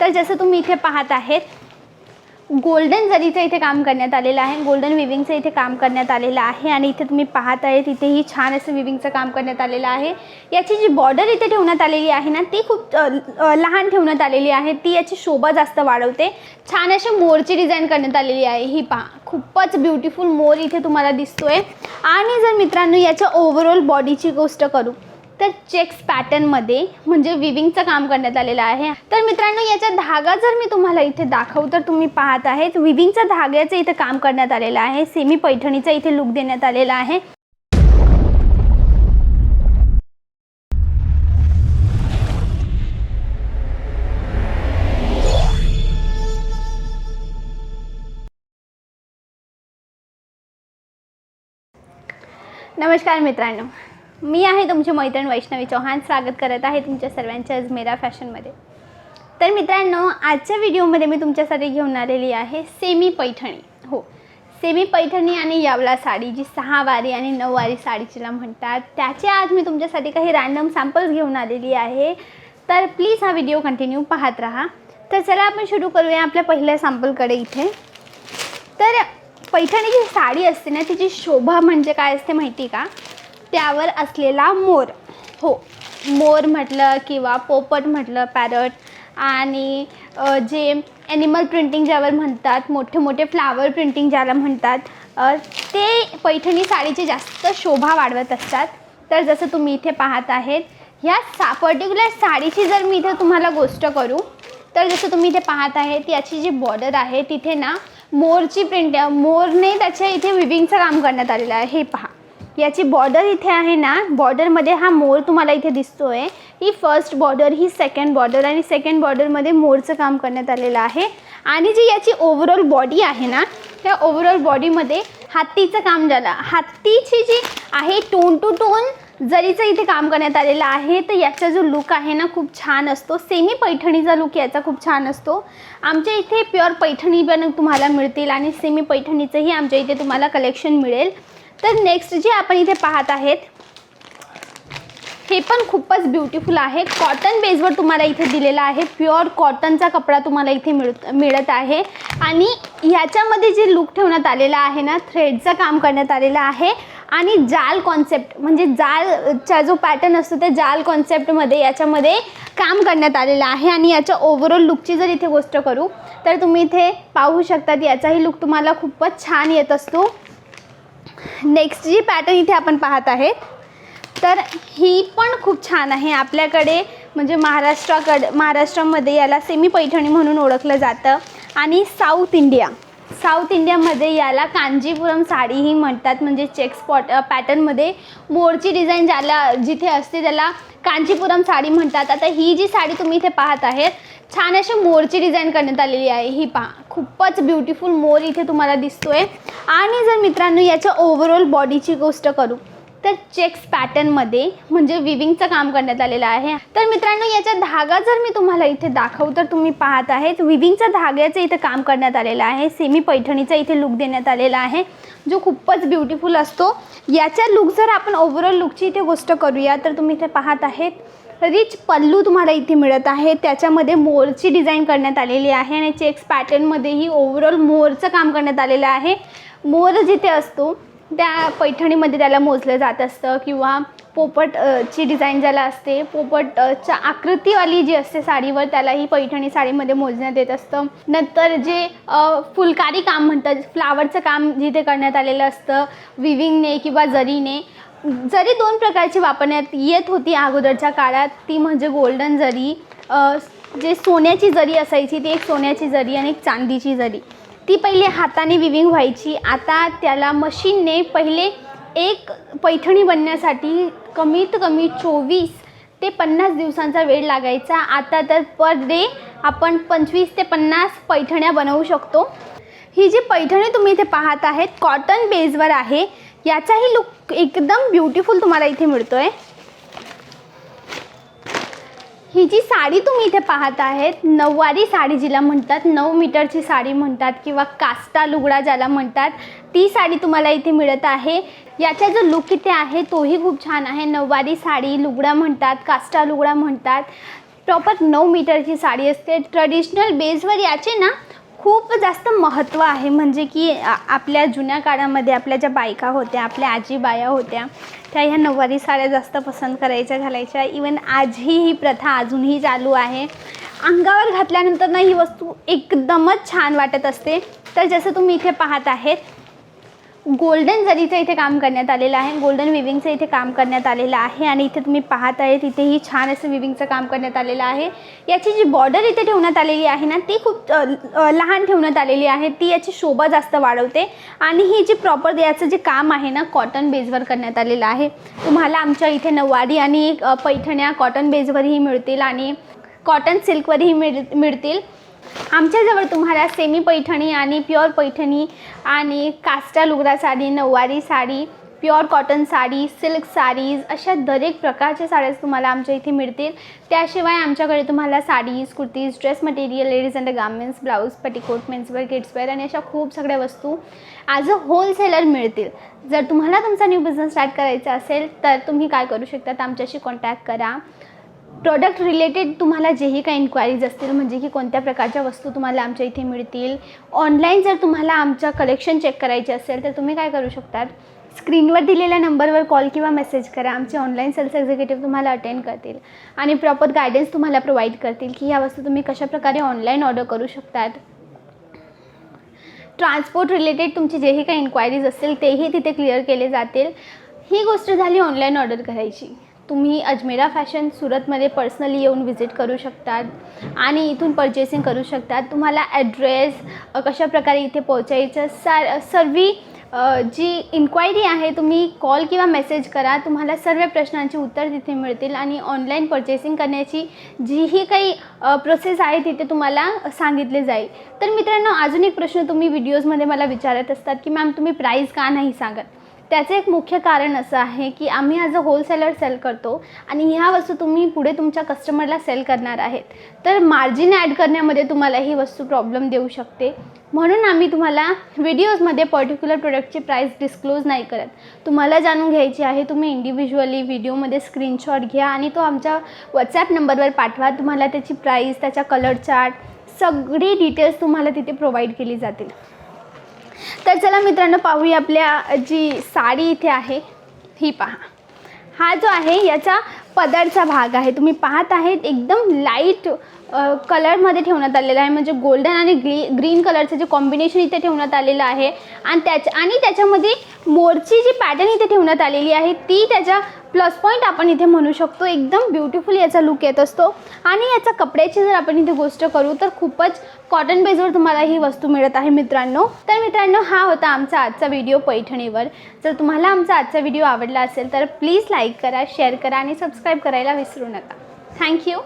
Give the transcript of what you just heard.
तर जसं तुम्ही इथे पाहत आहेत गोल्डन जरीचं इथे काम करण्यात आलेलं आहे गोल्डन विविंगचं इथे काम करण्यात आलेलं आहे आणि इथे तुम्ही पाहत आहे तिथेही छान असं विविंगचं काम करण्यात आलेलं आहे. याची जी बॉर्डर इथे ठेवण्यात आलेली आहे ना ती खूप लहान ठेवण्यात आलेली आहे. ती याची शोभा जास्त वाढवते. छान अशी मोरची डिझाईन करण्यात आलेली आहे ही पहा. खूपच ब्युटिफुल मोर इथे तुम्हाला दिसतोय. आणि जर मित्रांनो याच्या ओव्हरऑल बॉडीची गोष्ट करू तर चेक्स पॅटर्नमध्ये म्हणजे विविंगचं काम करण्यात आलेलं आहे. तर मित्रांनो याचा धागा जर मी तुम्हाला इथे दाखवू तर तुम्ही पाहत आहेत विविंगच्या धाग्याचं इथे काम करण्यात आलेलं आहे. सेमी पैठणीचा इथे लुक देण्यात आलेला आहे. नमस्कार मित्रांनो. मी आहे तुमची मैत्रीण वैष्णवी चौहान. स्वागत करत आहे तुमच्या सर्वांच्या अजमेरा फॅशनमध्ये. तर मित्रांनो आजच्या व्हिडिओमध्ये मी तुमच्यासाठी घेऊन आलेली आहे सेमी पैठणी. हो सेमी पैठणी आणि यावला साडी जी सहा वारी आणि नऊ वारी साडी जिला म्हणतात. त्याचे आज मी तुमच्यासाठी काही रॅन्डम सॅम्पल्स घेऊन आलेली आहे. तर प्लीज हा व्हिडिओ कंटिन्यू पाहत राहा. तर चला आपण सुरू करूया आपल्या पहिल्या सॅम्पलकडे इथे. तर पैठणी जी साडी असते ना तिची शोभा म्हणजे काय असते माहिती का? त्यावर असलेला मोर. हो मोर म्हटलं किंवा पोपट म्हटलं पॅरट. आणि जे ॲनिमल प्रिंटिंग ज्यावर म्हणतात मोठे मोठे फ्लावर प्रिंटिंग ज्याला म्हणतात ते पैठणी साडीची जास्त शोभा वाढवत असतात. तर जसं तुम्ही इथे पाहत आहेत ह्या सा पर्टिक्युलर साडीची जर मी इथे तुम्हाला गोष्ट करू तर जसं तुम्ही इथे पाहत आहेत याची जी बॉर्डर आहे तिथे ना मोरची प्रिंट मोरने त्याच्या इथे विविंगचं काम करण्यात आलेलं आहे. हे पहा. याची बॉर्डर इथे आहे ना बॉर्डरमध्ये हा मोर तुम्हाला इथे दिसतोय. ही फर्स्ट बॉर्डर ही सेकंड बॉर्डर आणि सेकंड बॉर्डरमध्ये मोरचं काम करण्यात आलेलं आहे. आणि जी याची ओव्हरऑल बॉडी आहे ना त्या ओव्हरऑल बॉडीमध्ये हत्तीचं काम झालं. हत्तीची जी आहे टोन टू टोन जरीचं इथे काम करण्यात आलेलं आहे तर याचा जो लुक आहे ना खूप छान असतो. सेमी पैठणीचा लुक याचा खूप छान असतो. आमच्या इथे प्युअर पैठणी पण तुम्हाला मिळतील आणि सेमी पैठणीचंही आमच्या इथे तुम्हाला कलेक्शन मिळेल. तर नेक्स्ट जे आपण इथे पाहत आहेत हे पण खूपच ब्युटिफुल आहे. कॉटन बेसवर तुम्हाला इथे दिलेला आहे. प्युअर कॉटनचा कपडा तुम्हाला इथे मिळत मिळत आहे. आणि ह्याच्यामध्ये जे लुक ठेवण्यात आलेला आहे ना थ्रेडचं काम करण्यात आलेलं आहे. आणि जाल कॉन्सेप्ट म्हणजे जालचा जो पॅटर्न असतो त्या जाल कॉन्सेप्टमध्ये याच्यामध्ये काम करण्यात आलेलं आहे. आणि याच्या ओव्हरऑल लुकची जर इथे गोष्ट करू तर तुम्ही इथे पाहू शकतात याचाही लुक तुम्हाला खूपच छान येत असतो. नेक्स्ट जी पॅटर्न इथे आपण पाहत आहेत तर ही पण खूप छान आहे. आपल्याकडे म्हणजे महाराष्ट्राकड महाराष्ट्रामध्ये याला सेमी पैठणी म्हणून ओळखलं जातं. आणि साऊथ इंडिया साऊथ इंडियामध्ये याला कांजीपुरम साडीही म्हणतात. म्हणजे चेक स्पॉट पॅटर्नमध्ये मोरची डिझाईन ज्याला जिथे असते त्याला कांजीपुरम साडी म्हणतात. आता ही जी साडी तुम्ही इथे पाहत आहेत छान अशी मोरची डिझाईन करण्यात आलेली आहे. ही पहा खूपच ब्युटिफुल मोर इथे तुम्हाला दिसतोय. आणि जर मित्रांनो याच्या ओव्हरऑल बॉडीची गोष्ट करू तर चेक्स पॅटर्नमध्ये म्हणजे विविंगचं काम करण्यात आलेलं आहे. तर मित्रांनो याचा धागा जर मी तुम्हाला इथे दाखवू तर तुम्ही पाहत आहेत विविंगच्या धाग्याचं इथे काम करण्यात आलेलं आहे. सेमी पैठणीचा इथे लुक देण्यात आलेला आहे जो खूपच ब्युटिफुल असतो. याच्या लुक जर आपण ओव्हरऑल लुकची इथे गोष्ट करूया तर तुम्ही इथे पाहत आहेत रिच पल्लू तुम्हाला इथे मिळत आहे. त्याच्यामध्ये मोरची डिझाईन करण्यात आलेली आहे आणि चेक्स पॅटर्नमध्येही ओव्हरऑल मोरचं काम करण्यात आलेलं आहे. मोर जिथे असतो त्या पैठणीमध्ये त्याला मोजलं जात असतं किंवा पोपट ची डिझाईन ज्याला असते पोपटच्या आकृतीवाली जी असते साडीवर त्याला ही पैठणी साडीमध्ये मोजण्यात येत असतं. नंतर जे फुलकारी काम म्हणतात फ्लावरचं काम जिथे करण्यात आलेलं असतं विविंगने किंवा जरीने जरी दोन प्रकारची वापरण्यात येत होती अगोदरच्या काळात ती म्हणजे गोल्डन जरी जे सोन्याची जरी असायची ती एक सोन्याची जरी आणि एक चांदीची जरी. ती पहिले हाताने विविंग व्हायची. आता त्याला मशीनने पहिले एक पैठणी बनण्यासाठी कमीत कमी चोवीस ते पन्नास दिवसांचा वेळ लागायचा. आता तर पर डे आपण पंचवीस ते पन्नास पैठण्या बनवू शकतो. ही जी पैठणी तुम्ही इथे पाहत आहेत कॉटन बेसवर आहे. याचाही लुक एकदम ब्युटिफुल तुम्हाला इथे मिळतो आहे ही जी साडी तुम्ही इथे पाहत आहेत नऊवारी साडी जिला म्हणतात नऊ मीटरची साडी म्हणतात किंवा कास्टा लुगडा ज्याला म्हणतात ती साडी तुम्हाला इथे मिळत आहे. याचा जो लुक इथे आहे तोही खूप छान आहे. नऊवारी साडी लुगडा म्हणतात कास्टा लुगडा म्हणतात. प्रॉपर नऊ मीटरची साडी असते. ट्रेडिशनल बेसवर याचे ना खूप जास्त महत्त्व आहे. म्हणजे की आपल्या जुन्या काळामध्ये आपल्या ज्या बायका होत्या आपल्या आजीबाया होत्या त्या ह्या नऊवारी साड्या जास्त पसंत करायच्या घालायच्या. इवन आजही ही प्रथा अजूनही चालू आहे. अंगावर घातल्यानंतर ना ही वस्तू एकदमच छान वाटत असते. तर जसं तुम्ही इथे पाहत आहेत गोल्डन जरीचं इथे काम करण्यात आलेलं आहे. गोल्डन विविंगचं इथे काम करण्यात आलेलं आहे आणि इथे तुम्ही पाहत आहे तिथेही छान असं विविंगचं काम करण्यात आलेलं आहे. याची जी बॉर्डर इथे ठेवण्यात आलेली आहे ना ती खूप लहान ठेवण्यात आलेली आहे. ती याची शोभा जास्त वाढवते आणि ही जी प्रॉपर याचं जे काम आहे ना कॉटन बेजवर करण्यात आलेलं आहे. तुम्हाला आमच्या इथे नऊवारी आणि पैठण्या कॉटन बेजवरही मिळतील आणि कॉटन सिल्कवरही मिळ मिळतील. आमच्याजवळ तुम्हाला सेमी पैठणी आणि प्युअर पैठणी आणि कास्टा लुगडा साडी नऊवारी sari pure cotton sari silk saris अशा दरेक प्रकारच्या साड्या तुम्हाला आमच्या इथे मिळतील. त्याशिवाय आमच्याकडे तुम्हाला saris kurtis dress material ladies and garments blouse petticoat menswear kidswear आणि अशा खूप सगळ्या वस्तू ॲज अ होलसेलर मिळतील. जर तुम्हाला तुमचा न्यू बिझनेस स्टार्ट करायचा असेल तर तुम्ही काय करू शकता आमच्याशी कॉन्टॅक्ट करा. प्रोडक्ट रिलेटेड तुम्हाला जेही काही इन्क्वायरीज असतील म्हणजे की कोणत्या प्रकारच्या वस्तू तुम्हाला आमच्या इथे मिळतील. ऑनलाईन जर तुम्हाला आमचं कलेक्शन चेक करायचे असेल तर तुम्ही काय करू शकतात? स्क्रीनवर दिलेल्या नंबरवर कॉल किंवा मेसेज करा. आमचे ऑनलाईन सेल्स एक्झिक्युटिव्ह तुम्हाला अटेंड करतील. आणि प्रॉपर गायडन्स तुम्हाला प्रोव्हाइड करतील की ह्या वस्तू तुम्ही कशाप्रकारे ऑनलाईन ऑर्डर करू शकतात. ट्रान्सपोर्ट रिलेटेड तुमची जेही काही इन्क्वायरीज असतील तेही तिथे क्लिअर केले जातील. ही गोष्ट झाली ऑनलाईन ऑर्डर करायची. तुम्ही अजमेरा फॅशन सुरतमध्ये पर्सनली येऊन व्हिजिट करू शकतात आणि इथून पर्चेसिंग करू शकतात. तुम्हाला ॲड्रेस कशा प्रकारे इथे पोहोचायचं सार सर्व जी इन्क्वायरी आहे तुम्ही कॉल किंवा मेसेज करा. तुम्हाला सर्व प्रश्नांची उत्तर तिथे मिळतील आणि ऑनलाईन पर्चेसिंग करण्याची जीही काही प्रोसेस आहे तिथे तुम्हाला सांगितले जाईल. तर मित्रांनो अजून एक प्रश्न तुम्ही व्हिडिओजमध्ये मला विचारत असतात की मॅम तुम्ही प्राईस का नाही सांगत? त्याचं एक मुख्य कारण असं आहे की आम्ही ॲज अ होलसेलर सेल करतो आणि ह्या वस्तू तुम्ही पुढे तुमच्या कस्टमरला सेल करणार आहेत. तर मार्जिन ॲड करण्यामध्ये तुम्हाला ही वस्तू प्रॉब्लेम देऊ शकते. म्हणून आम्ही तुम्हाला व्हिडिओजमध्ये पर्टिक्युलर प्रोडक्टची प्राईस डिस्क्लोज नाही करत. तुम्हाला जाणून घ्यायची आहे तुम्ही इंडिव्हिज्युअली व्हिडिओमध्ये स्क्रीनशॉट घ्या आणि तो आमच्या व्हॉट्सॲप नंबरवर पाठवा. तुम्हाला त्याची प्राईस त्याचा कलर चार्ट सगळी डिटेल्स तुम्हाला तिथे प्रोव्हाइड केली जातील. तर चला मित्रांनो पाहूया आपल्या जी साडी इथे आहे ही पहा. हा जो आहे याचा पदरचा भाग आहे. तुम्ही पाहत आहेत एकदम लाइट कलरमध्ये ठेवण्यात आलेलं आहे. म्हणजे गोल्डन आणि ग्री ग्रीन कलरचं जे कॉम्बिनेशन इथे ठेवण्यात आलेलं आहे. आणि त्याच्या आणि त्याच्यामध्ये मोरची जी पॅटर्न इथे ठेवण्यात आलेली आहे ती त्याच्या प्लस पॉईंट आपण इथे म्हणू शकतो. एकदम ब्युटिफुल याचा लुक येत असतो. आणि याचा कपड्याची जर आपण इथे गोष्ट करू तर खूपच कॉटन बेसवर तुम्हाला ही वस्तू मिळत आहे मित्रांनो. तर मित्रांनो हा होता आमचा आजचा व्हिडिओ पैठणीवर. जर तुम्हाला आमचा आजचा व्हिडिओ आवडला असेल तर प्लीज लाईक करा शेअर करा आणि सबस्क्राईब करायला विसरू नका. थँक्यू